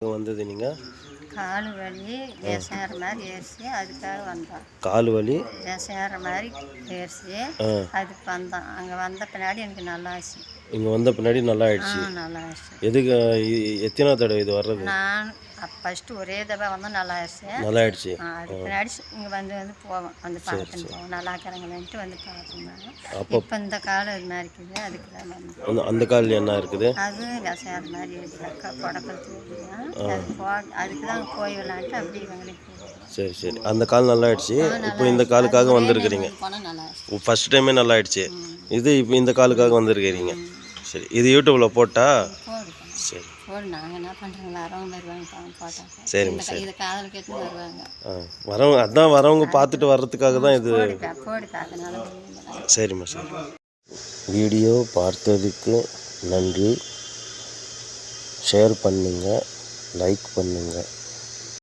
வந்தது நீங்கள் கால் வலி விஷேற மாதிரி ஏறிச்சு அதுக்காக வந்தோம். கால் வலி? விஷேற மாதிரி ஏறிச்சு அதுக்கு வந்தோம். அங்கே வந்த பின்னாடி எனக்கு நல்லா ஆச்சு. இங்கே வந்த பின்னாடி நல்லா ஆயிடுச்சு. நல்லா ஆச்சு. எதுக்கு எத்தனாவது தடவை இது வர்றது? நான் ஃபஸ்ட்டு ஒரே தடவை வந்தோம் நல்லா ஆச்சு நல்லா ஆயிடுச்சு அதுக்கு பின்னாடி இங்கே வந்து வந்து போவோம். வந்து பார்த்துன்னு போவோம். நல்லா இருக்கிறாங்களேன்ட்டு வந்து பார்த்துருந்தாங்க. அப்போ இப்போ இந்த காலம் இது மாதிரி இருக்குது. அதுக்கு தான் வந்து அந்த காலில் என்ன இருக்குது? அது விஷேற மாதிரி இருக்குதாக்கா புடக்கத்து அது போ அதுக்கு தான் போய் விளாண்டுட்டு அப்படி இவங்களுக்கு சரி சரி. அந்த கால் நல்லா ஆயிடுச்சு இப்போ இந்த காலுக்காக வந்திருக்கிறீங்க. ஃபர்ஸ்ட் டைமே நல்லா ஆயிடுச்சு இது இப்போ இந்த காலுக்காக வந்திருக்கிறீங்க. சரி. இது யூடியூப்பில் போட்டா போடு சரி. போடு நாங்கள் என்ன பண்ணுறோங்க வரவங்க வருவாங்க இந்த க- இது காதல் கேட்டு வருவாங்க. ஆ வரவங்க அதான் வரவங்க பார்த்துட்டு வர்றதுக்காக தான் இது சரிம்மா சரி. வீடியோ பார்த்ததுக்கு நன்றி. ஷேர் பண்ணுங்கள் லைக் பண்ணுங்கள்